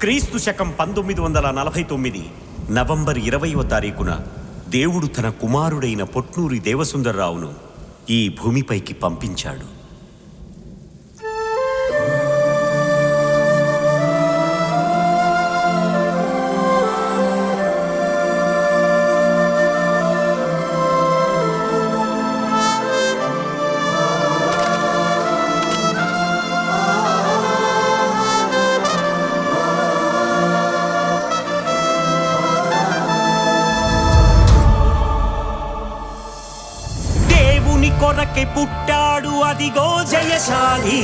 క్రీస్తు శకం పంతొమ్మిది వందల నలభై తొమ్మిది నవంబర్ ఇరవైవ తారీఖున దేవుడు తన కుమారుడైన పొట్నూరి దేవసుందర్రావును ఈ భూమిపైకి పంపించాడు. కొరకై పుట్టాడు అదిగో జయశాలి.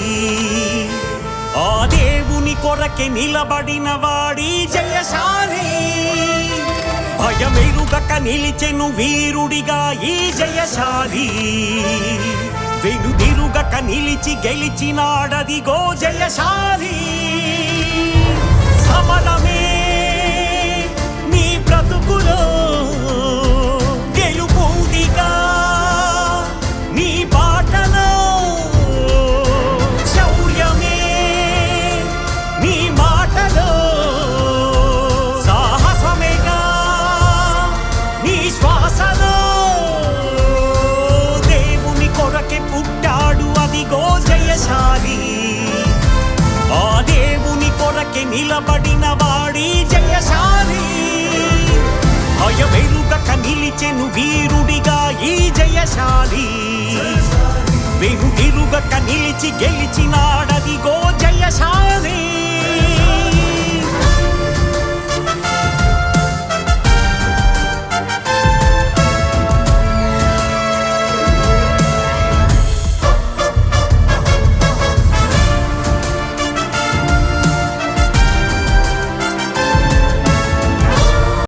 ఆ దేవుని కొరకై నిలబడిన వాడి జయశాలి. భయమెరుగక నిలిచెను వీరుడిగా ఈ జయశాలి. వెనుదిరుగక నిలిచి గెలిచినాడదిగో జయశాలి. సమరమే నిలబడిన వాడి జయశాలి. భయమెరుగక నిలిచెను వీరుడిగా ఈ జయశాలి. వెనుదిరుగక నిలిచి గెలిచినాడదిగో